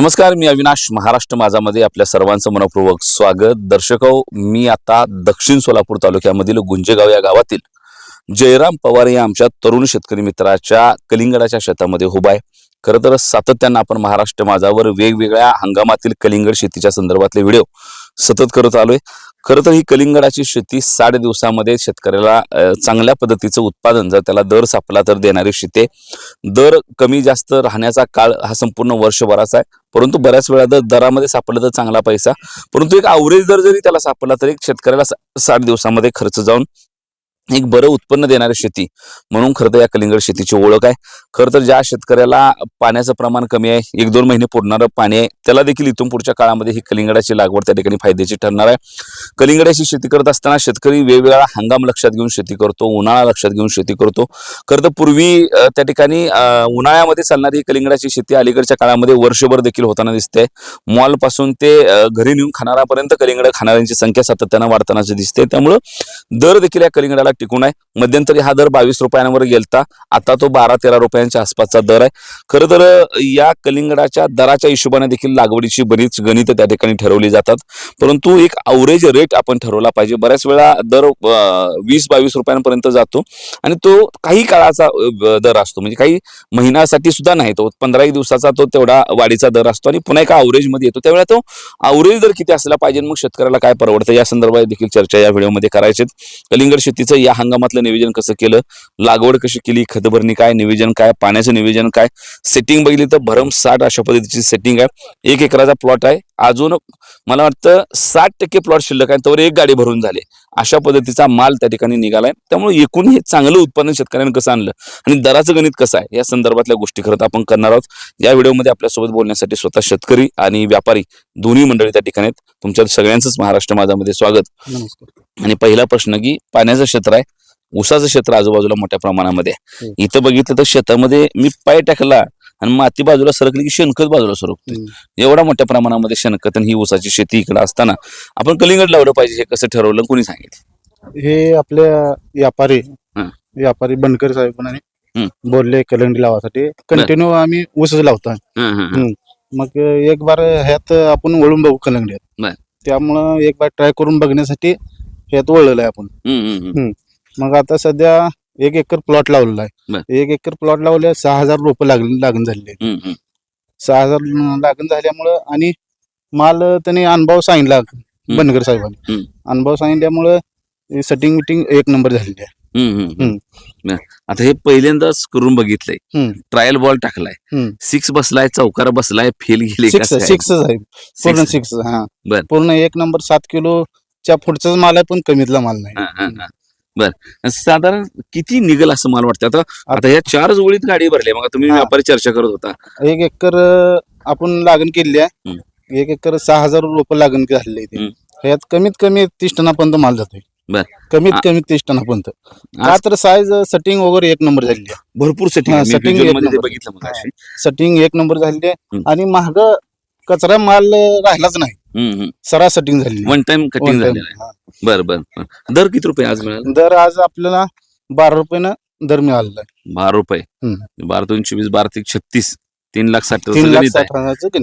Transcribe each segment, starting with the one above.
नमस्कार मी अविनाश महाराष्ट्र माझामध्ये आपल्या सर्वांचं मनपूर्वक स्वागत. दर्शक मी आता दक्षिण सोलापूर तालुक्यामधील गुंजेगाव या गावातील जयराम पवार या आमच्या तरुण शेतकरी मित्राच्या कलिंगडाच्या शेतामध्ये उभा आहे. खरं तर सातत्यानं आपण महाराष्ट्र माझावर वेगवेगळ्या हंगामातील कलिंगड शेतीच्या संदर्भातले व्हिडिओ सतत करत आलोय. खरं तर ही कलिंगडाची शेती साठ दिवसामध्ये शेतकऱ्याला चांगल्या पद्धतीचं उत्पादन जर त्याला दर सापला तर देणारी शेती दर कमी जास्त राहण्याचा काळ हा संपूर्ण वर्षभराचा आहे. परंतु बऱ्याच वेळा जर दरामध्ये सापडला तर चांगला पैसा. परंतु एक अवरेज दर जरी त्याला सापडला तरी शेतकऱ्याला साठ दिवसामध्ये खर्च जाऊन एक बरं उत्पन्न देणारी शेती. म्हणून खरं तर या कलिंगड शेतीची ओळख आहे. खरं तर ज्या शेतकऱ्याला पाण्याचं प्रमाण कमी आहे एक दोन महिने पुरणारं पाणी आहे त्याला देखील इथून पुढच्या काळामध्ये ही कलिंगडाची लागवड त्या ठिकाणी फायद्याची ठरणार आहे. कलिंगडाची शेती करत असताना शेतकरी वेगवेगळा हंगाम लक्षात घेऊन शेती करतो उन्हाळा लक्षात घेऊन शेती करतो. खरं तर पूर्वी त्या ठिकाणी उन्हाळ्यामध्ये चालणारी ही कलिंगडाची शेती अलीकडच्या काळामध्ये वर्षभर देखील होताना दिसते. मॉलपासून ते घरी नेऊन खाणारापर्यंत कलिंगड खाणाऱ्यांची संख्या सातत्यानं वाढताना दिसते. त्यामुळं दर देखील या कलिंगडाला टिकून आहे. मध्यंतरी हा दर बावीस रुपयांवर गेलता. आता तो बारा तेरा रुपयांच्या आसपासचा दर आहे. खरं तर या कलिंगडाच्या दराच्या हिशोबाने देखील लागवडीची बरीच गणित त्या ठिकाणी ठरवली जातात. परंतु एक अवरेज रेट आपण ठरवला पाहिजे. बऱ्याच वेळा दर वीस बावीस रुपयांपर्यंत जातो. आणि तो काही काळाचा दर असतो. म्हणजे काही महिन्यासाठी सुद्धा नाही. तो पंधरा एक दिवसाचा तो तेवढा वाढीचा दर असतो. आणि पुन्हा एका अवरेजमध्ये येतो. त्यावेळेला तो अवरेज दर किती असला पाहिजे? मग शेतकऱ्याला काय परवडतं? या संदर्भात देखील चर्चा या व्हिडिओमध्ये करायची कलिंगड शेतीचं या हंगामातलं नियोजन कसं केलं? लागवड कशी केली? खतभरणी काय? नियोजन काय? पाण्याचं नियोजन काय? सेटिंग बघितली तर भरमसाठ अशा पद्धतीची सेटिंग आहे. एक एकराचा प्लॉट आहे. अजून मला वाटतं साठ टक्के प्लॉट शिल्लक आहे. त्यावर एक गाडी भरून झाले. अशा पद्धतीचा माल त्या ठिकाणी निघालाय. त्यामुळे एकूण हे चांगलं उत्पादन शेतकऱ्यांनी कसं आणलं? आणि दराचं गणित कसं आहे? या संदर्भातल्या गोष्टी खरं तर आपण करणार आहोत. या व्हिडिओमध्ये आपल्यासोबत बोलण्यासाठी स्वतः शेतकरी आणि व्यापारी दोन्ही मंडळी त्या ठिकाणी आहेत. तुमच्या सगळ्यांचंच महाराष्ट्र माझामध्ये स्वागत. नमस्कार. आणि पहिला प्रश्न की पाण्याचं क्षेत्र आहे ऊसाचं क्षेत्र आजूबाजूला मोठ्या प्रमाणामध्ये आहे. इथं बघितलं तर शेतामध्ये मी पाय टाकला आणि माती बाजूला सरकली की शेणखत बाजूला सरकते. एवढ्या मोठ्या प्रमाणामध्ये शेणखत आणि ही ऊसाची शेती इकडे असताना आपण कलिंगड लावलं पाहिजे हे कसं ठरवलं? कोणी सांगितलं? हे आपल्या व्यापारी. व्यापारी बनकर साहेबांनी. बोलले कलंडी लावासाठी. कंटिन्यू आम्ही ऊसच लावतो मग एक बार ह्यात आपण वळून बघू. कलंगड्यात त्यामुळं एक बार ट्राय करून बघण्यासाठी ह्यात वळलेलं आहे आपण मग आता सध्या एक एकर प्लॉट लावलेला बर. आहे एक एकर प्लॉट लावले सहा हजार रोपं लागून लागण झालेली आहेत. सहा हजार लागण झाल्यामुळं आणि माल त्यांनी अनुभव सांगितला बनकर साहेबांनी. अनुभव सांगितल्यामुळं सेटिंग मिटिंग एक नंबर झालेली आहे हम्म. आता हे पहिल्यांदाच करून बघितलंय हम्म. ट्रायल बॉल टाकलाय हम्म. सिक्स बसलाय चौकार बसलाय फेल गेले सिक्स सिक्स आहे पूर्ण Six. सिक्स हा बर. पूर्ण एक नंबर सात किलोच्या पुढचाच माल आहे पण कमीतला माल नाही बर साधारण किती निघल असं मला वाटतं आता आता ह्या चार जोडीत गाडी भरली मग तुम्ही हा. व्यापारी चर्चा करत होता एक एकर अं, आपण लागण केली आहे एक एकर सहा हजार रुपये लागण झालेली आहे हम्म. ते. ह्यात कमीत कमी तीस टनापर्यंत माल जातोय बर. कमीत आ- कमी तीस टनापर्यंत का आज तर साईज सेटिंग वगैरे एक नंबर झालेली आहे भरपूर सेटिंग हा, आहे. मी setting visual एक मध्ये ते नंबर. बघितलं मग हा. सेटिंग एक नंबर झालेली आहे हम्म. आणि महाग कचरा माल राहिलाच नाही सरा सेटिंग झालेली आहे. One time cutting. झालेलं आहे हा. बर बर बर. दर किती रुपये आज मिळाला दर आज आपल्याला बारा रुपयानं दर मिळालेला आहे बारा रुपये. बारा दोन चोवीस बारा ते छत्तीस तीन लाख साठ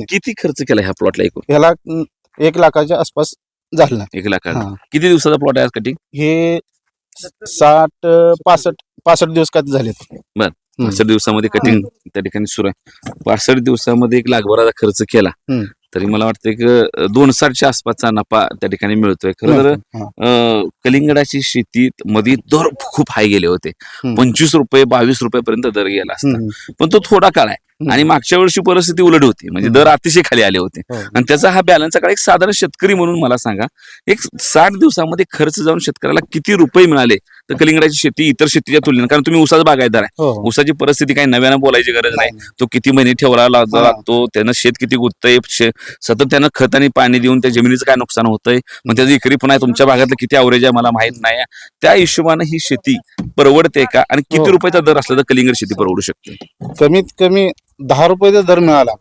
किती खर्च केला ह्या प्लॉटला एकूण ह्याला एक लाखाच्या आसपास झालं एक लाख. किती दिवसाचा प्लॉट आहे आज कटिंग हे साठ पासष्ट पासष्ट दिवस काय झालेत हम्म. पासष्ट दिवसामध्ये कटिंग त्या ठिकाणी सुरू आहे पासष्ट दिवसामध्ये एक लाखभराचा खर्च केला. तरी मला वाटतं की दोन साठच्या आसपासचा नफा त्या ठिकाणी मिळतोय खरं तर. अं, कलिंगडाची शेती मध्ये दर खूप हाय गेले होते. पंचवीस रुपये बावीस रुपयापर्यंत दर गेला असता हम्म. पण तो थोडा काळ आहे हम्म. आणि मागच्या वर्षी परिस्थिती उलट होती म्हणजे. दर अतिशय खाली आले होते हो. आणि त्याचा हा बॅलन्सचा काळ एक साधारण शेतकरी म्हणून मला सांगा एक साठ दिवसामध्ये खर्च जाऊन शेतकऱ्याला किती रुपये मिळाले तर कलिंगडाची शेती इतर शेतीच्या तुलनेत कारण तुम्ही उसाचा बागायदार आहे हो, हो. उसाची परिस्थिती काही नव्यानं बोलायची गरज नाही नाही. तो किती महिने ठेवला हा. लागतो त्यानं शेत किती गुततंय शे- सतत त्यानं खत आणि पाणी देऊन त्या जमिनीचं काय नुकसान होतंय मग त्याची इकरी पुन्हा तुमच्या भागातलं किती अवरेज आहे मला माहीत नाही त्या हिशोबानं ही शेती परवडते का आणि किती हो. रुपयाचा दर असला तर कलिंगड शेती परवडू शकते कमीत कमी दहा रुपयाचा दर मिळाला.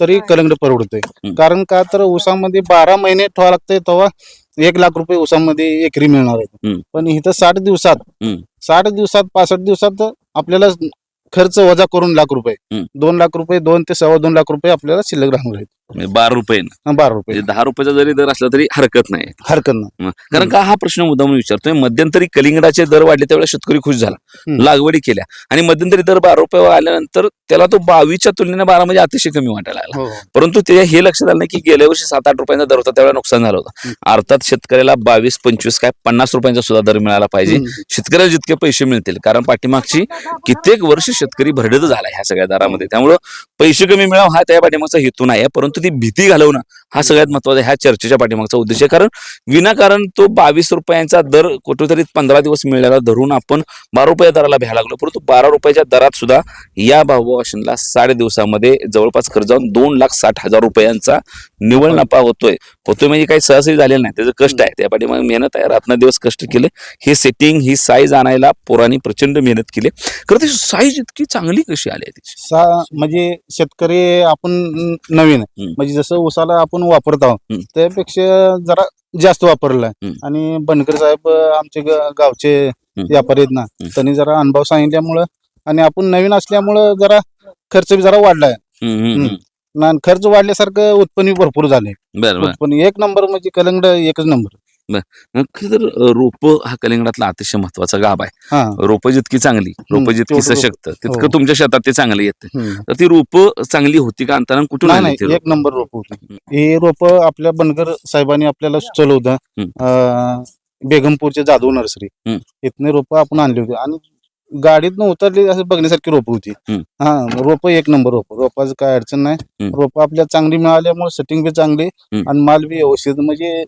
तरी कलंगड परवडतोय हम्म. कारण का तर ऊसामध्ये बारा महिने ठेवा लागतंय तेव्हा एक लाख रुपये ऊसामध्ये एकरी मिळणार आहेत हम्म. पण इथं साठ दिवसात हम्म. साठ दिवसात पासष्ट दिवसात आपल्याला खर्च वजा करून लाख रुपये हम्म. दोन लाख रुपये दोन ते सव्वा दोन लाख रुपये आपल्याला शिल्लक राहणार आहेत म्हणजे बारा रुपये हा, बारा रुपये. म्हणजे दहा रुपयाचा जरी दर असला तरी हरकत नाही. हरकत नाही. कारण का हा प्रश्न मुद्दाम विचारतोय. मध्यंतरी कलिंगडाचे दर वाढले त्यावेळेला शेतकरी खुश झाला. लागवडी केल्या. आणि मध्यंतरी दर बारा रुपये आल्यानंतर त्याला तो बावीसच्या तुलनेने बारा म्हणजे अतिशय कमी वाटायला लागला. हो. परंतु ते हे लक्षात आलं नाही की गेल्या वर्षी सात आठ रुपयांचा दर होता त्यावेळेला नुकसान झालं होतं. अर्थात शेतकऱ्याला बावीस पंचवीस काय पन्नास रुपयांचा सुद्धा दर मिळाला पाहिजे. हम्म. शेतकऱ्याला जितके पैसे मिळतील कारण पाठीमागची कित्येक वर्ष शेतकरी भरडत झाला ह्या सगळ्या दरामध्ये. त्यामुळं पैसे कमी मिळावं हा त्या पाठीमागचा हेतू नाही आहे परंतु ती भीती घालवणं हा सगळ्यात महत्त्वाचा ह्या चर्चेच्या पाठीमागचा उद्देश आहे. कारण विनाकारण तो बावीस रुपयांचा दर कुठेतरी पंधरा दिवस मिळाला धरून आपण बारा रुपया दराला भ्यायला लागलो. परंतु बारा रुपयाच्या दरात सुद्धा या भावभाषणला साडे दिवसामध्ये जवळपास खर्च जाऊन दोन लाख साठ हजार रुपयांचा निवड नफा होतोय. होतोय म्हणजे काही सहजही झालेलं नाही. त्याचं कष्ट आहे. त्या पाठीमागे मेहनत आहे. रात्रदिवस कष्ट केले. हे सेटिंग ही साईज आणायला पोरांनी प्रचंड मेहनत केली. खरं ती साईज इतकी चांगली कशी आली आहे म्हणजे शेतकरी आपण नवीन. म्हणजे जसं उसाला आपण वापरत आहोत. त्यापेक्षा जरा जास्त वापरलाय. आणि बनकर साहेब आमचे गावचे व्यापारी आहेत ना त्यांनी जरा अनुभव सांगितल्यामुळं आणि आपण नवीन असल्यामुळं जरा खर्च बी जरा वाढलाय. खर्च वाढल्यासारखं उत्पन्न भरपूर झाले. उत्पन्न एक नंबर म्हणजे कलंगड एकच नंबर. खरं तर रोप हा कलिंगडातला अतिशय महत्त्वाचा गाभ आहे हा रोपं जितकी चांगली रोपं जितकी तेवढं रोपं. सशक्त तितकं हो. तुमच्या शेतात ते चांगलं येते हम्म. तर ती रोपं चांगली होती का अंतरानं कुठून नाही आली नाही एक नंबर रोप होती हे रोप आपल्या बनगर साहेबांनी आपल्याला सुचवलं होतं हम्म. अं, बेगमपूरचे जाधव नर्सरी हम्म. इथने रोप आपण आणली होती आणि गाडीतनं उतरली असं बघण्यासारखी रोप होती हम्म. हा रोप एक नंबर रोप रोपाचं काय अडचण नाही हम्म. रोप आपल्या चांगली मिळाल्यामुळे सेटिंग बी चांगली हम्म. आणि माल बी व्यवस्थित म्हणजे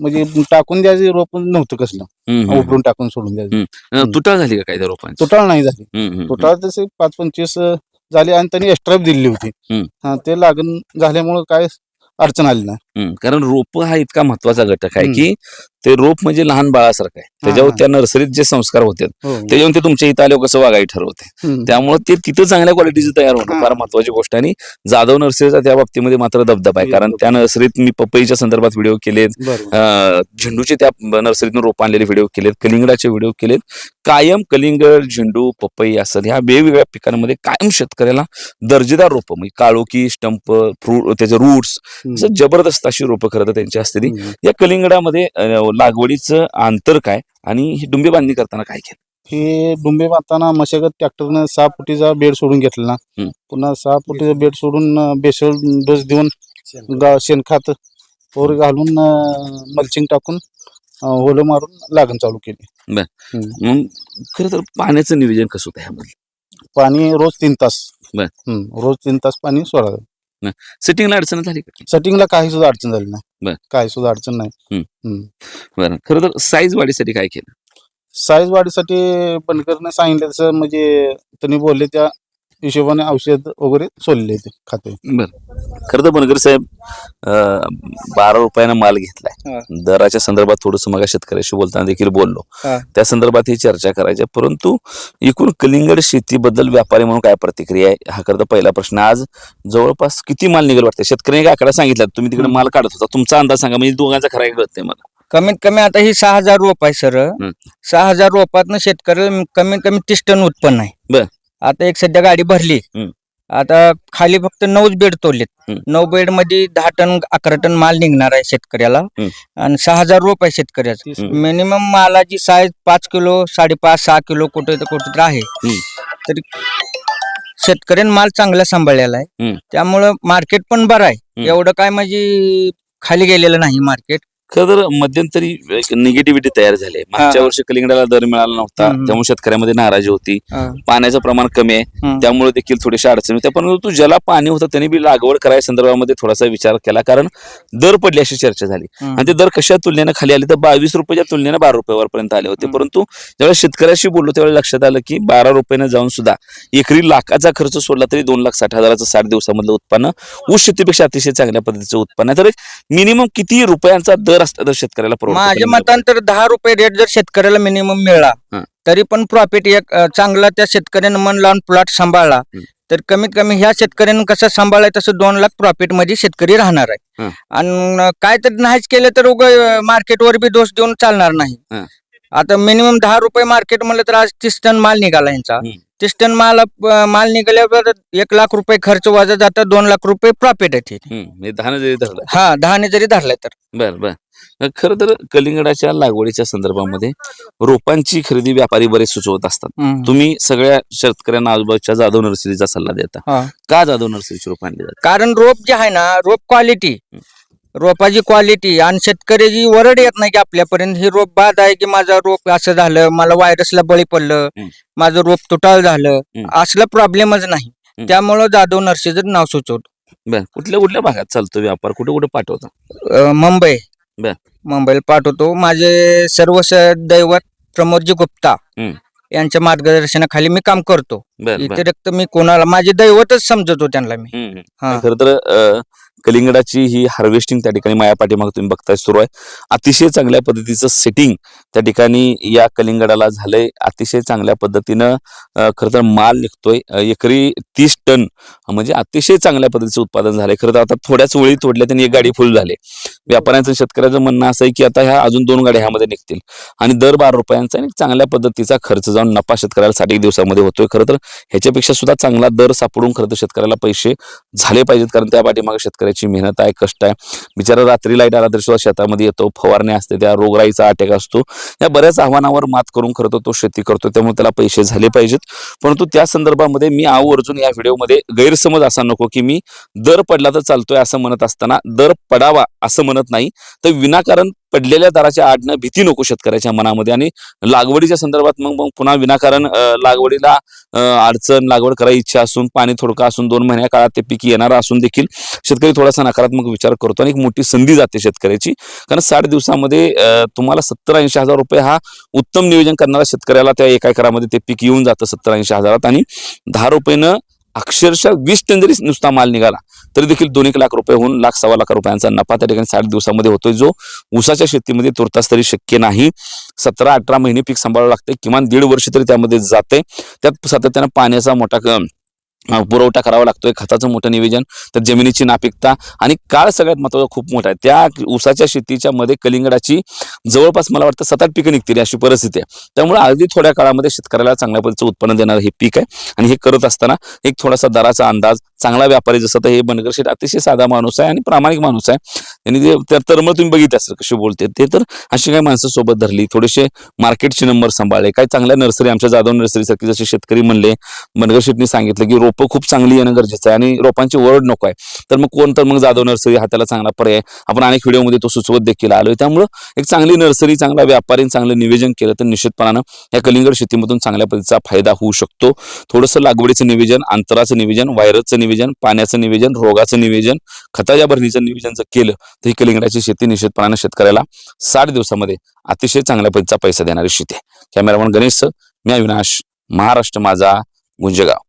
म्हणजे टाकून द्यायचे रोप नव्हतं कसलं. हम्म, हम्म, उभरून टाकून सोडून द्यायचं. अं, तुटाळ झाली का काय त्या रोपांची? तुटाळ नाही झाली. हम्म, हम्म, तुटाळ तसे पाच पंचवीस अं, झाले आणि त्यांनी एक्स्ट्रा दिली होती. हम्म. हा ते लागण झाल्यामुळे काय अडचण आली नाही. हम्म. कारण रोप हा इतका महत्त्वाचा घटक आहे. की ते रोप म्हणजे लहान बाळासारखं आहे त्याच्यावर हा. त्या नर्सरीत जे संस्कार होते हो. त्याच्यावर ते तुमच्या इथं आल्यावर कसं वागायला ठरवते. त्यामुळे ते तिथं चांगल्या क्वालिटीचं तयार होणं हा. फार महत्वाची गोष्ट आणि जाधव नर्सरीचा त्या बाबतीमध्ये मात्र दबदबा आहे कारण त्या नर्सरीत मी पपईच्या संदर्भात व्हिडिओ केलेत झेंडूचे त्या नर्सरीतून रोप आणलेले व्हिडिओ केलेत कलिंगडाचे व्हिडिओ केलेत कायम कलिंगड झेंडू पपई असं ह्या वेगवेगळ्या पिकांमध्ये कायम शेतकऱ्याला दर्जेदार रोपं म्हणजे काळोखी स्टंप फ्रूट त्याचे रूट्स जबरदस्त अशी रोपं खरं तर त्यांची असते. या कलिंगडामध्ये लागवडीचं अंतर काय आणि ही डुंबे बांधणी करताना काय केलं? हे डुंबे बांधताना मशागत ट्रॅक्टरनं सहा फुटीचा बेड सोडून घेतला ना हम्म. पुन्हा सहा फुटीचा बेड सोडून बेसळ डोस देऊन गा- शेणखत वर घालून मल्चिंग टाकून होलं मारून लागण चालू केली. मग खरं तर पाण्याचं नियोजन कसं होतं ह्यामध्ये पाणी रोज तीन तास. बर. हम्म, रोज तीन तास पाणी सोडावं सेटिंगला अडचण झाली का? सेटिंगला काही सुद्धा अडचण झाली बर. काही सुद्धा अडचण नाही. हम्म. बरं. खरं तर साईज वाढीसाठी काय केलं? साईज वाढीसाठी बनकरने सांगितलं तसं म्हणजे त्यांनी बोलले त्या हिशोबाने औषध वगैरे सोडले ते खाते. बरं. खरं तर बनगर साहेब बारा रुपयानं माल घेतलाय. दराच्या संदर्भात थोडस मग शेतकऱ्याशी बोलताना देखील बोललो. त्या संदर्भात ही चर्चा करायची. परंतु एकूण कलिंगड शेतीबद्दल व्यापारी म्हणून काय प्रतिक्रिया आहे? हा खरं तर पहिला प्रश्न. आज जवळपास किती माल निघेल वाटतं शेतकऱ्यांनी काय आकडा सांगितला. तुम्ही तिकडे माल काढत होता. तुमचा अंदाज सांगा. म्हणजे दोघांचा खरा कळत नाही मला. कमीत कमी आता ही सहा हजार रोप आहे सर. सहा हजार रोपातनं शेतकऱ्याला कमीत कमी तीस टन उत्पन्न बर. आहे आता एक सध्या गाडी भरली. आता खाली फक्त नऊच बेड तोडलेत. नऊ बेडमध्ये दहा टन अकरा टन माल निघणार आहे शेतकऱ्याला. आणि सहा हजार रोप आहे शेतकऱ्याचं. मिनिमम मालाची साईज पाच किलो साडेपाच सहा किलो कुठे तर कुठे तर आहे. तरी शेतकऱ्यानं माल चांगला सांभाळलेला आहे. त्यामुळं मार्केट पण बरं आहे. एवढं काय म्हणजे खाली गेलेलं नाही मार्केट खरं तर मध्यंतरी एक निगेटिव्हिटी तयार झाली आहे. मागच्या. वर्षी कलिंगडाला दर मिळाला नव्हता हम्म. त्यामुळे शेतकऱ्यामध्ये नाराजी होती. पाण्याचं प्रमाण कमी आहे. त्यामुळे देखील थोडीशी अडचण होत्या परंतु ज्याला पाणी होतं त्यांनी बी लागवड करायच्या संदर्भामध्ये थोडासा विचार केला कारण दर पडली अशी चर्चा झाली. आणि ते दर कशा तुलनेने खाली आले तर बावीस रुपयाच्या तुलनेने बारा रुपयावरपर्यंत आले होते. परंतु ज्यावेळेस शेतकऱ्याशी बोललो त्यावेळेस लक्षात आलं की बारा रुपयाने जाऊन सुद्धा एकरी लाखाचा खर्च सोडला तरी दोन लाख साठ हजाराचं साठ दिवसामधलं उत्पन्न ऊस शेतीपेक्षा अतिशय चांगल्या पद्धतीचं उत्पन्न आहे तर मिनिमम किती रुपयांचा दर असला तर शेतकऱ्याला परवडतो माझ्या कलिंगड? मतांतर दहा रुपये रेट जर शेतकऱ्याला मिनिमम मिळाला हं. तरी पण प्रॉफिट एक अं, चांगला त्या शेतकऱ्यानं मन लावून प्लॉट सांभाळला. तर कमीत कमी ह्या शेतकऱ्यानं कसं सांभाळाय तसं दोन लाख प्रॉफिटमध्ये शेतकरी राहणार आहे. आणि काय तर नाहीच केलं तर उग मार्केटवर बी दोष देऊन चालणार नाही. आता मिनिमम दहा रुपये मार्केट म्हणलं तर आज तीस टन माल निघाला यांचा. तीस टन माल माल निघाल्यावर एक लाख रुपये खर्च वाजा जातं दोन लाख रुपये प्रॉफिट हे दहानं जरी धरलं. हा दहाने जरी धरलं तर. बर बर. खरं तर कलिंगडाच्या लागवडीच्या संदर्भामध्ये रोपांची खरेदी व्यापारी बरेच सुचवत असतात. हम्म. तुम्ही सगळ्या शेतकऱ्यांना आजूबाजूच्या जाधव नर्सरीचा सल्ला देता. हा. का जाधव नर्सरीची रोप आणली जातात? कारण रोप जे आहे ना रोप क्वालिटी रोपाची क्वालिटी आणि शेतकऱ्याची वरड येत नाही की आपल्यापर्यंत. ही रोप बाद आहे की माझं रोप असं झालं मला व्हायरसला बळी पडलं. माझं रोप तुटाळ झालं. असला प्रॉब्लेमच नाही. त्यामुळं जाधव नर्सरीचं नाव सुचवतो बर कुठल्या कुठल्या भागात चालतो व्यापार? कुठे कुठे पाठवता? मुंबई. बर. मुंबईला पाठवतो. माझे सर्व दैवत प्रमोदजी गुप्ता. यांच्या मार्गदर्शनाखाली मी काम करतो. व्यतिरिक्त मी कोणाला माझे दैवतच समजतो त्यांना मी. खरं तर कलिंगडाची ही हार्वेस्टिंग त्या ठिकाणी माया पाठीमाग तुम्ही बघताय सुरू आहे. अतिशय चांगल्या पद्धतीचं सेटिंग त्या ठिकाणी या कलिंगडाला झालंय अतिशय चांगल्या पद्धतीनं खरं तर माल निघतोय. एकरी तीस टन म्हणजे अतिशय चांगल्या पद्धतीचं उत्पादन झालंय. खरं तर आता थोड्याच वेळी तोडल्या त्यांनी एक गाडी फुल झाले. व्यापाऱ्यांचं शेतकऱ्याचं म्हणणं असं आहे की आता ह्या अजून दोन गाड्या ह्यामध्ये निघतील. आणि दर बारा रुपयांचा आणि चांगल्या पद्धतीचा खर्च जाऊन नफा शेतकऱ्याला साठ एक दिवसामध्ये होतोय. खरं तर ह्याच्यापेक्षा सुद्धा चांगला दर सापडून खरं तर शेतकऱ्याला पैसे झाले पाहिजेत. कारण त्या पाठीमागे शेतकऱ्याची मेहनत आहे कष्ट आहे. बिचारा रात्री लाइट आला तरी सुद्धा शेतामध्ये येतो फवारणी असते त्या रोगराईचा अटॅक असतो. या बऱ्याच आव्हानावर मात करून खरं तर तो शेती करतो त्यामुळे त्याला पैसे झाले पाहिजेत. परंतु त्या संदर्भामध्ये मी आवर्जून या व्हिडिओमध्ये गैरसमज असा नको की मी दर पडला तर चालतोय असं म्हणत असताना दर पडावा असं म्हणत नाही. तर विनाकारण पडलेल्या दराच्या आडनं भीती नको शेतकऱ्याच्या मनामध्ये. आणि लागवडीच्या संदर्भात मग मग पुन्हा विनाकारण लागवडीला अडचण लागवड करायची इच्छा असून पाणी थोडकं असून दोन महिन्या काळात ते पीक येणार असून देखील शेतकरी थोडासा नकारात्मक विचार करतो आणि एक मोठी संधी जाते शेतकऱ्याची. कारण साठ दिवसामध्ये तुम्हाला सत्तर ऐंशी हजार रुपये हा उत्तम नियोजन करणाऱ्या शेतकऱ्याला त्या एका एकरामध्ये ते पीक येऊन जातं सत्तर ऐंशी हजारात. आणि दहा रुपयेनं अक्षरशः वीस टन जरी नुसता माल निघाला तरी देखील दोन एक लाख रुपये होऊन लाख सव्वा लाख रुपयांचा नफा त्या ठिकाणी साठ दिवसामध्ये होतोय जो ऊसाच्या शेतीमध्ये तुर्तास तरी शक्य नाही. सतरा अठरा महिने पीक सांभाळावं लागते किमान दीड वर्ष तरी त्यामध्ये जाते त्यात सातत्यानं पाण्याचा मोठा पुरवठा करावा लागतोय खताचं मोठं निवेदन तर जमिनीची नापिकता आणि काळ सगळ्यात महत्त्वाचा खूप मोठा आहे. त्या ऊसाच्या शेतीच्या मध्ये कलिंगडाची जवळपास मला वाटतं सतत पिकं निघतील अशी परिस्थिती आहे. त्यामुळे अगदी थोड्या काळामध्ये शेतकऱ्याला चांगल्या पद्धतीचं उत्पन्न देणारं हे पीक आहे. आणि हे करत असताना एक थोडासा दराचा अंदाज चांगला व्यापारी जसं तर हे बनगर शेठ अतिशय साधा माणूस आहे आणि प्रामाणिक माणूस आहे. त्यांनी ते तर तरमळ तुम्ही बघितलं असेल कशी बोलते ते तर अशी काही माणसं सोबत धरली थोडेसे मार्केटचे नंबर सांभाळले काही चांगल्या नर्सरी आमच्या जाधव नर्सरीसारखी जसे शेतकरी म्हणले बनगर शेठनी सांगितलं की रोप खूप चांगली येणं गरजेचं आहे आणि रोपांची ओरड नको आहे. तर मग कोण तर मग जाधव नर्सरी हा त्याला चांगला पर्याय आपण अनेक व्हिडिओमध्ये तो सुचवत देखील आलोय. त्यामुळं एक चांगली नर्सरी चांगला व्यापारी चांगलं नियोजन केलं तर निश्चितपणानं या कलिंगड शेतीमधून चांगल्या पद्धतीचा फायदा होऊ शकतो. थोडंसं लागवडीचं निवेदन अंतराचं निवेदन व्हायरसचं निवेदन पाण्याचं निवेदन रोगाचं निवेदन खताच्या भरणीचं निवेदन जर केलं तर ही कलिंगडाची शेती निश्चितपणानं शेतकऱ्याला साठ दिवसामध्ये अतिशय चांगल्या पद्धतीचा पैसा देणारी शेती आहे. कॅमेरामन गणेश मी अविनाश महाराष्ट्र माझा गुंजगाव.